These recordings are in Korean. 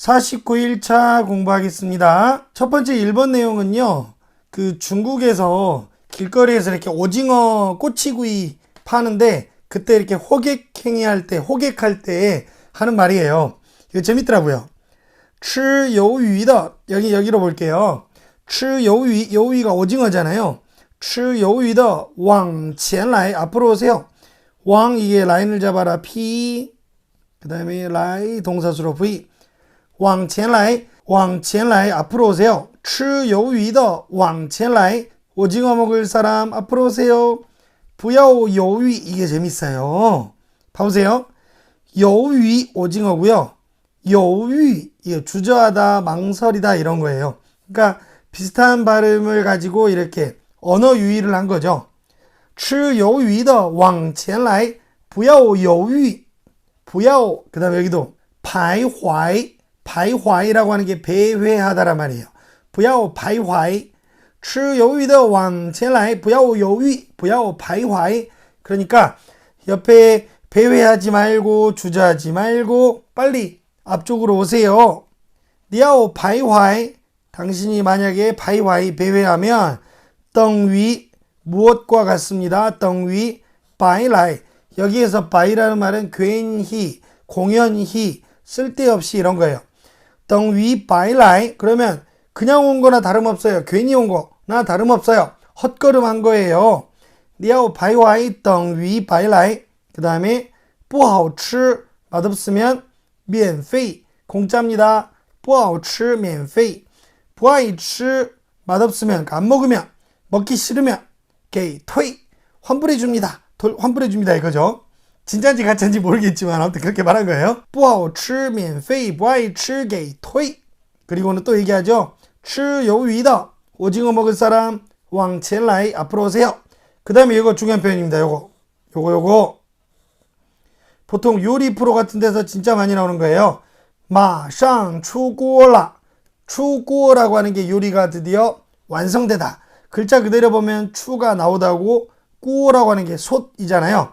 加油！ 49일차 공부하겠습니다. 첫 번째 1번 내용은요. 그 중국에서 길거리에서 이렇게 오징어 꼬치구이 파는데 그때 이렇게 호객 행위할 때, 호객할 때 하는 말이에요. 이거 재밌더라고요. 吃鱿鱼的 여기 여기로 볼게요. 吃鱿鱼 鱿鱼가 오징어잖아요. 吃鱿鱼的往前来 앞으로 오세요. 왕 이게 라인을 잡아라 P 그다음에 라이 동사수로 V 往前来往前来 앞으로 오세요. 吃鱿鱼的往前来 오징어 먹을 사람 앞으로 오세요. 不要犹豫 이게 재밌어요. 봐보세요. 鱿鱼 오징어고요. 犹豫 이게 주저하다, 망설이다 이런 거예요. 그러니까 비슷한 발음을 가지고 이렇게 언어 유희를 한 거죠. 吃鱿鱼的往前来不要犹豫不要 그다음에 여기도 徘徊 徘徊라고 하는 게 배회하다란 말이에요. 不要徘徊吃鱿鱼的往前来不要犹豫不要徘徊 그러니까 옆에 배회하지 말고 주저하지 말고 빨리 앞쪽으로 오세요. 你要 徘徊 당신이 만약에 徘徊 배회하면 等于 무엇과 같습니다. 等于 바이라이 여기에서 바이라는 말은 괜히 공연히 쓸데없이 이런 거예요. 等于 바이라이 그러면 그냥 온 거나 다름없어요. 괜히 온 거나 다름없어요. 헛걸음한 거예요. 你要 바이와이 等于 바이라이 그 다음에 不好吃 맛없으면 免费 공짜입니다. 不好吃免费不爱吃 맛없으면 안 먹으면 먹기 싫으면 给退 환불해 줍니다. 돌- 환불해 줍니다 이거죠. 진짜인지 가짜인지 모르겠지만 아무튼 그렇게 말한 거예요. 不好吃免费不爱吃给退 그리고는 또 얘기하죠. 吃鱿鱼的 오징어 먹을 사람 往前来 앞으로 오세요. 그 다음에 이거 중요한 표현입니다. 요거 요거 요거 보통 요리 프로 같은 데서 진짜 많이 나오는 거예요. 马上出锅了. 추구라고 하는 게 요리가 드디어 완성되다. 글자 그대로 보면 추가 나오다고 꾸라고 하는 게 솥이잖아요.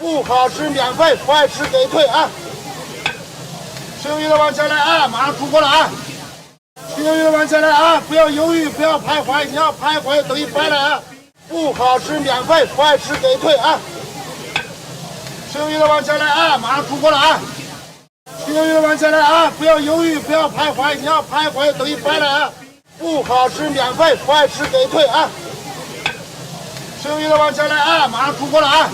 不好吃免费，不爱吃给退啊！吃鱿鱼的往前来啊！马上出锅了啊！吃鱿鱼的往前来啊！不要犹豫，不要徘徊，你要徘徊等于白来啊！不好吃免费，不爱吃给退啊！吃鱿鱼的往前来啊！马上出锅了啊！吃鱿鱼的往前来啊！不要犹豫，不要徘徊，你要徘徊等于白来啊！不好吃免费，不爱吃给退啊！吃鱿鱼的往前来啊！马上出锅了啊！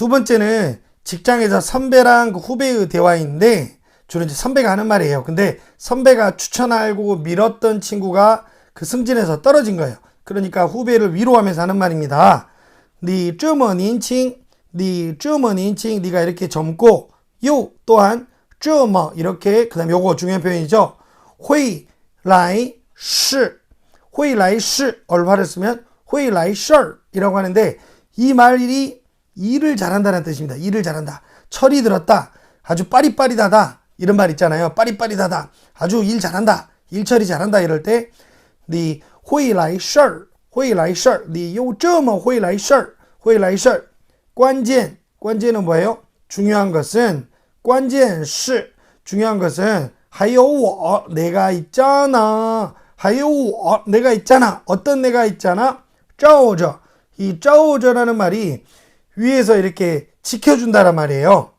두 번째는 직장에서 선배랑 그 후배의 대화인데 주로 이제 선배가 하는 말이에요. 근데 선배가 추천하고 밀었던 친구가 그 승진에서 떨어진 거예요. 그러니까 후배를 위로하면서 하는 말입니다. 니 쩌머 닌칭, 니 쩌머 닌칭, 니가 이렇게 젊고 요 또한 쩌머 이렇게 그다음 요거 중요한 표현이죠. 회이 라이 시 회이 라이 시 얼파를 쓰면 회이 라이 셔이라고 하는데 이 말이 일을 잘한다는 뜻입니다. 일을 잘한다. 철이 들었다. 아주 빠릿빠릿하다. 이런 말 있잖아요. 빠릿빠릿하다. 아주 일 잘한다. 일처리 잘한다. 이럴 때, 你会来事儿,会来事儿,你又这么会来事儿,会来事儿. 관전, 관전은 뭐예요? 중요한 것은, 关键是, 중요한 것은, 还有我, 내가 있잖아. 还有我, 내가 있잖아. 어떤 내가 있잖아? 罩着. 이 罩着라는 말이 위에서 이렇게 지켜준다란 말이에요.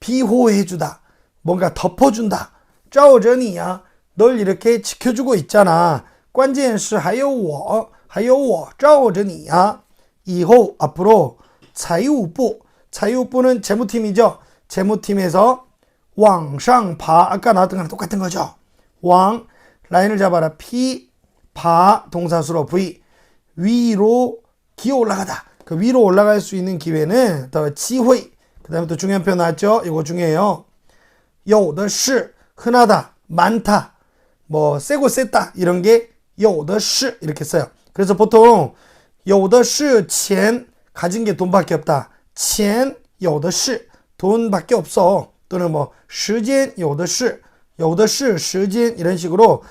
비호해주다. 뭔가 덮어준다. 罩着你呀. 널 이렇게 지켜주고 있잖아. 关键是还有我,还有我罩着你呀. 이후 앞으로财务部,财务부는 재무팀이죠. 재무팀에서 往上爬 아까 나왔던 거랑 똑같은 거죠. 往 라인을 잡아라. 피, 파 동사수로 V 위로 기어 올라가다. 그 위로 올라갈 수 있는 기회는 더机会. 그다음에 또 중요한 표현 나왔죠? 이거 중요해요. 有的是 흔하다, 많다, 뭐 세고 셌다 이런 게 有的是 이렇게 써요. 그래서 보통 有的是钱 가진 게 돈밖에 없다. 钱有的是 돈밖에 없어. 또는 뭐 时间有的是有的是时间 이런 식으로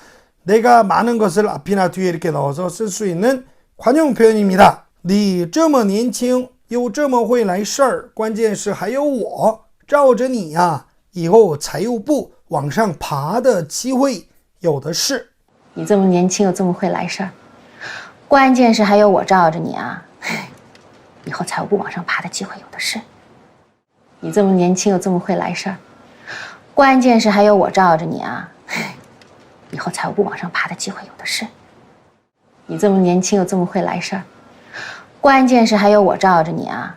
내가 많은 것을 앞이나 뒤에 이렇게 넣어서 쓸 수 있는 관용 표현입니다. 你这么年轻又这么会来事儿，关键是还有我罩着你呀、以后财务部往上爬的机会有的是。你这么年轻又这么会来事儿，关键是还有我罩着你啊！以后财务部往上爬的机会有的是。你这么年轻又这么会来事儿，关键是还有我罩着你啊！以后财务部往上爬的机会有的是。你这么年轻又这么会来事儿，关键是还有我罩着你啊！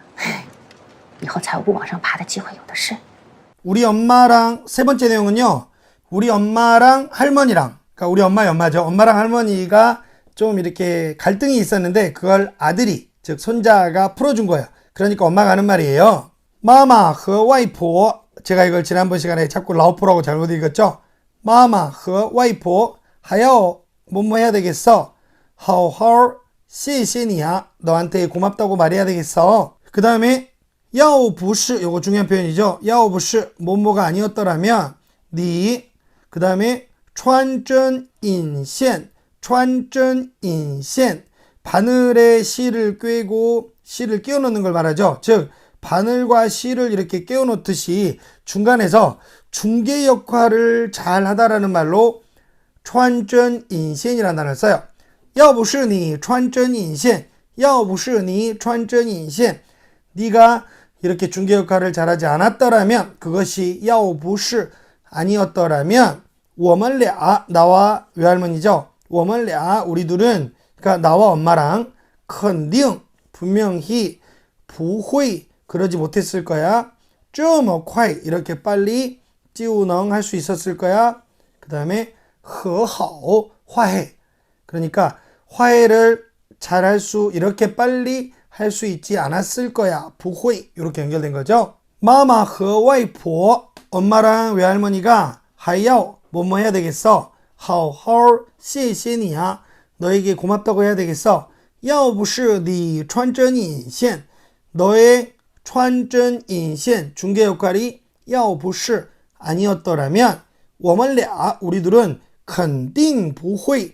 以后财务部往上爬的机会有的是。 우리 엄마랑 세 번째 내용은요. 우리 엄마랑 할머니랑 그러니까 우리 엄마의 엄마죠. 엄마랑 할머니가 좀 이렇게 갈등이 있었는데 그걸 아들이 즉 손자가 풀어준 거예요. 그러니까 엄마가 하는 말이에요. 마마 和外婆 제가 이걸 지난번 시간에 자꾸 라오포라고 잘못 읽었죠. 마마 和外婆还要뭐뭐 해야 되겠어. 好好 谢谢你啊. 너한테 고맙다고 말해야 되겠어. 그 다음에 要不是 요거 중요한 표현이죠. 要不是 뭐뭐가 아니었더라면 니 그 다음에 穿针引线 穿针引线 바늘에 실을 꿰고 실을 끼워 넣는 걸 말하죠. 즉 바늘과 실을 이렇게 끼워 놓듯이 중간에서 중개 역할을 잘 하다라는 말로 穿针引线이라는 단어를 써요. 要不是你穿针引线,要不是你穿针引线, 네가 이렇게 중개 역할을 잘하지 않았더라면 그것이 要不是 아니었더라면 我们俩 나와 외할머니죠. 我们俩 우리 둘은 그러니까 나와 엄마랑 肯定 분명히 不会 그러지 못했을 거야. 这么快 이렇게 빨리 就能 할 수 있었을 거야. 그 다음에 和好 화해. 그러니까 화해를 잘 할 수 이렇게 빨리 할 수 있지 않았을 거야. 不会 이렇게 연결된 거죠. 마마 和外婆 엄마랑 외할머니가 还要 뭐뭐 해야 되겠어. 好好谢谢你啊. 너에게 고맙다고 해야 되겠어. 要不是你穿针引线 너의 穿针引线 중개 역할이 要不是 아니었더라면 我们俩 우리 둘은 肯定不会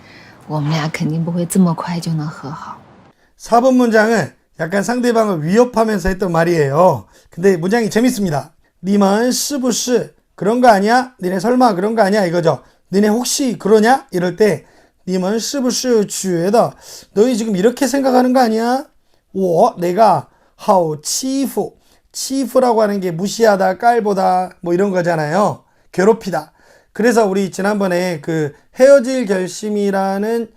我们俩肯定不会这么快就能和好。 4번 문장은 약간 상대방을 위협하면서 했던 말이에요. 근데 문장이 재밌습니다. 니만 是不是 그런 거 아니야? 니네 설마 그런 거 아니야? 이거죠. 니네 혹시 그러냐? 이럴 때 니만 是不是觉得 너희 지금 이렇게 생각하는 거 아니야? 我 내가 好欺负 치프라고 하는 게 무시하다, 깔보다 뭐 이런 거잖아요. 괴롭히다. 그래서 우리 지난번에 그 헤어질 결심이라는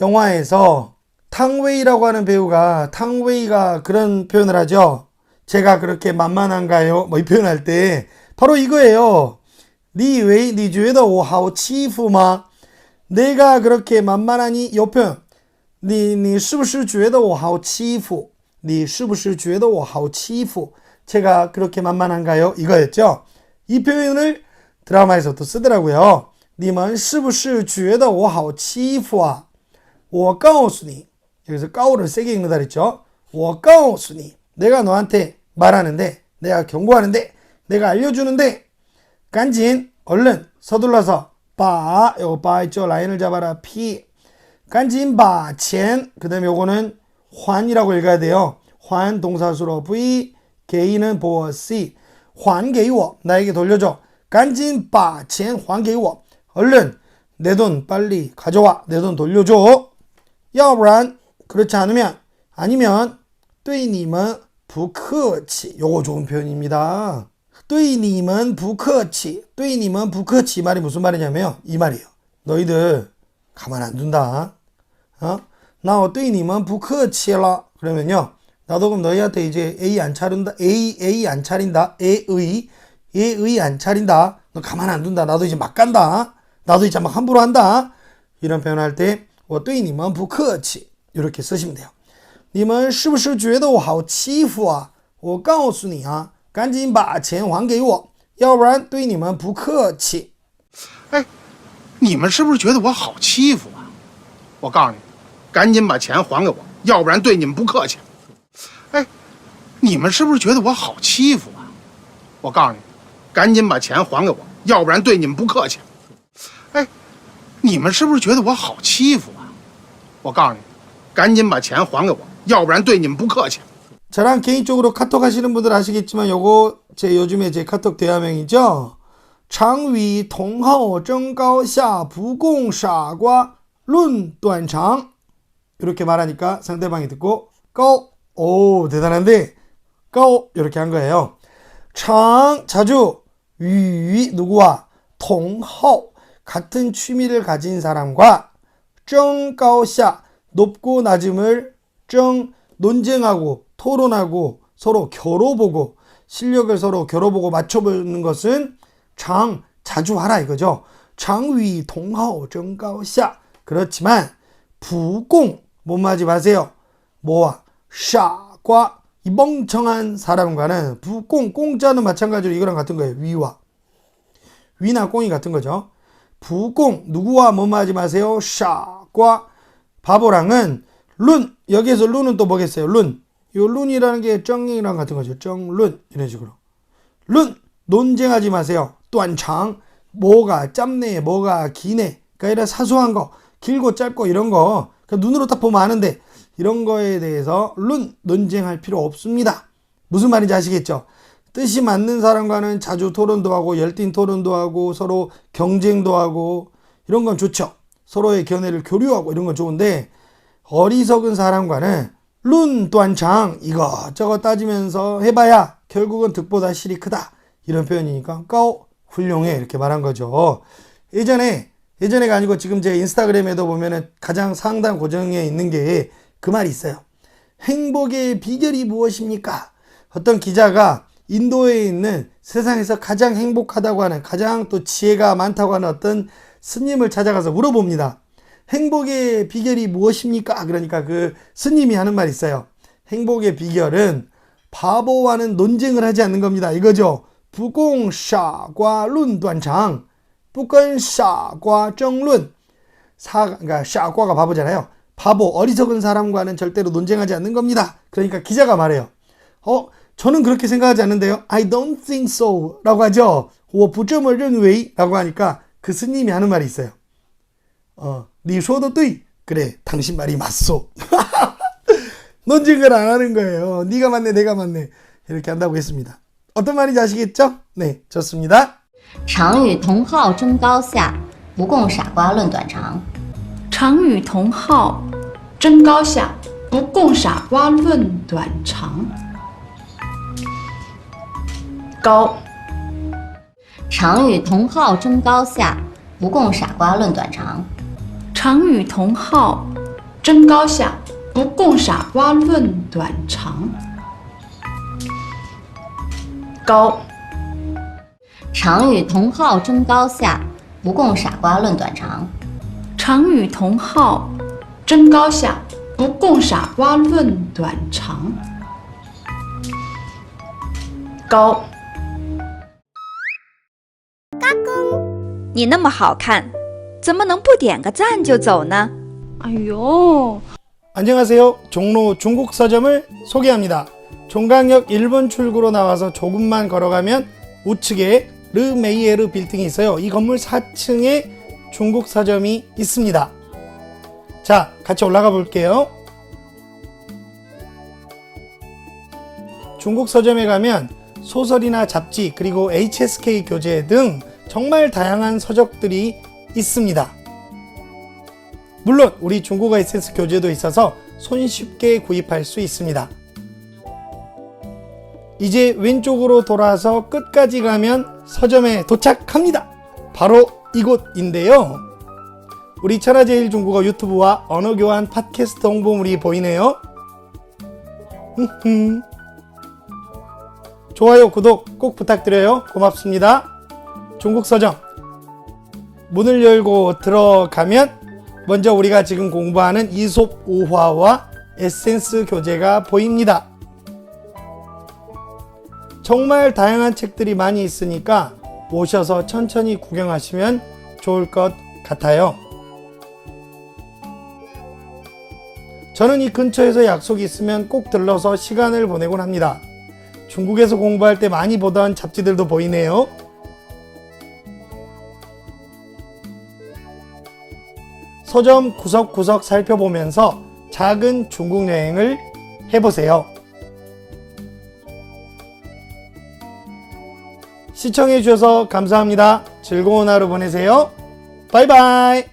영화에서 탕웨이라고 하는 배우가 탕웨이가 그런 표현을 하죠. 제가 그렇게 만만한가요? 뭐 이 표현할 때 바로 이거예요. 니 왜, 니 觉得我好欺负吗? 내가 그렇게 만만하니? 요 표현. 你你是不是觉得我好欺负?你是不是觉得我好欺负? 제가 그렇게 만만한가요? 이거였죠. 이 표현을 드라마에서 또 쓰더라고요. 你们是不是觉得我好欺负啊?我告诉你. 여기서 까오를 세게 읽는다 그랬죠. 我告诉你. 내가 너한테 말하는데, 내가 경고하는데, 내가 알려주는데, 간진, 얼른 서둘러서 바, 요거 바 있죠. 라인을 잡아라. 피. 간진 바, 첸. 그 다음에 요거는 환이라고 읽어야 돼요. 환 동사수로 V, 개인은 보어 C. 환 개이워. 나에게 돌려줘. 간진 바, 첸, 환 개이워. 얼른 내 돈 빨리 가져와. 내 돈 돌려줘. 여브란 그렇지 않으면 아니면 뚜이님은 부크치 요거 좋은 표현입니다. 뚜이님은 부크치 뚜이님은 부크치 말이 무슨 말이냐면요. 이 말이에요. 너희들 가만 안 둔다. 어? 나 뚜이님은 부크치라 그러면요. 나도 그럼 너희한테 이제 A 안 차린다. A A 안 차린다. A의 A의 안 차린다. 너 가만 안 둔다. 나도 이제 막 간다. 나도 이제 막 함부로 한다. 이런 표현할 때, 我对你们不客气. 이렇게 쓰시면 돼요. 你们是不是觉得我好欺负啊？我告诉你啊，赶紧把钱还给我，要不然对你们不客气。哎，你们是不是觉得我好欺负啊？我告诉你，赶紧把钱还给我，要不然对你们不客气。哎，你们是不是觉得我好欺负啊？我告诉你，赶紧把钱还给我，要不然对你们不客气。 哎，你们是不是觉得我好欺负啊？我告诉你，赶紧把钱还给我，要不然对你们不客气。 저랑 개인적으로 카톡 하시는 분들 아시겠지만 요거 제 요즘에 제 카톡 대화명이죠. 장위 동하오 정가오샤 부공 사과 룬短长 이렇게 말하니까 상대방이 듣고 까오 오 대단한데 까오 이렇게 한 거예요. 장 자주 위 누구와 동하오 같은 취미를 가진 사람과 정가오샤 높고 낮음을 정 논쟁하고 토론하고 서로 겨뤄보고 실력을 서로 겨뤄보고 맞춰보는 것은 장 자주 하라 이거죠. 장위 동하오 정가오샤 그렇지만 부공 못마지 마세요. 뭐와 샤과 이 멍청한 사람과는 부공 공짜는 마찬가지로 이거랑 같은 거예요. 위와 위나 꽁이 같은 거죠. 부공 누구와 뭐마지 마세요. 샤과 바보랑은 룬 여기에서 룬은 또 뭐겠어요? 룬. 요 룬이라는 게 정이랑 같은 거죠. 정룬 이런 식으로. 룬 논쟁하지 마세요. 또한 장 뭐가 짧네, 뭐가 기네. 그러니까 이런 사소한 거, 길고 짧고 이런 거 그냥 눈으로 딱 보면 아는데 이런 거에 대해서 룬 논쟁할 필요 없습니다. 무슨 말인지 아시겠죠? 뜻이 맞는 사람과는 자주 토론도 하고 열띤 토론도 하고 서로 경쟁도 하고 이런 건 좋죠. 서로의 견해를 교류하고 이런 건 좋은데 어리석은 사람과는 룬 또한 장 이것저것 따지면서 해봐야 결국은 득보다 실이 크다 이런 표현이니까 까오 훌륭해 이렇게 말한 거죠. 예전에 예전에가 아니고 지금 제 인스타그램에도 보면은 가장 상단 고정에 있는 게 그 말이 있어요. 행복의 비결이 무엇입니까? 어떤 기자가 인도에 있는 세상에서 가장 행복하다고 하는 가장 또 지혜가 많다고 하는 어떤 스님을 찾아가서 물어봅니다. 행복의 비결이 무엇입니까? 그러니까 그 스님이 하는 말이 있어요. 행복의 비결은 바보와는 논쟁을 하지 않는 겁니다. 이거죠. 부공 샤과 룬短장 부건 샤과 정룬 사 그러니까 샤과가 바보잖아요. 바보 어리석은 사람과는 절대로 논쟁하지 않는 겁니다. 그러니까 기자가 말해요. 어, 저는 그렇게 생각하지 않는데요. I don't think so. 라고 하죠. 我不这么认为 라고 하니까 그 스님이 하는 말이 있어요. 어, 你说的对. 그래, 당신 말이 맞소. 논쟁을 안 하는 거예요. 네가 맞네, 내가 맞네. 이렇게 한다고 했습니다. 어떤 말인지 아시겠죠? 네, 좋습니다. 常与同好争高下，不共傻瓜论短长。常与同好争高下，不共傻瓜论短长。 高常与同好争高下，不共傻瓜论短长。常与同好争高下，不共傻瓜论短长。高常与同好争高下，不共傻瓜论短长。常与同好争高下，不共傻瓜论短长。高你那么好看，怎么能不点个赞就走呢？哎呦， 안녕하세요. 종로 중국 서점을 소개합니다. 종강역 1번 출구로 나와서 조금만 걸어가면 우측에 르메이에르 빌딩이 있어요. 이 건물 4층에 중국 서점이 있습니다. 자, 같이 올라가 볼게요. 중국 서점에 가면 소설이나 잡지 그리고 HSK 교재 등 정말 다양한 서적들이 있습니다. 물론 우리 중국어 에센스 교재도 있어서 손쉽게 구입할 수 있습니다. 이제 왼쪽으로 돌아서 끝까지 가면 서점에 도착합니다. 바로 이곳인데요. 우리 천하제일 중국어 유튜브와 언어교환 팟캐스트 홍보물이 보이네요. 좋아요, 구독 꼭 부탁드려요. 고맙습니다. 중국 서점. 문을 열고 들어가면 먼저 우리가 지금 공부하는 이솝 5화와 에센스 교재가 보입니다. 정말 다양한 책들이 많이 있으니까 오셔서 천천히 구경하시면 좋을 것 같아요. 저는 이 근처에서 약속이 있으면 꼭 들러서 시간을 보내곤 합니다. 중국에서 공부할 때 많이 보던 잡지들도 보이네요. 서점 구석구석 살펴보면서 작은 중국 여행을 해보세요. 시청해주셔서 감사합니다. 즐거운 하루 보내세요. 바이바이.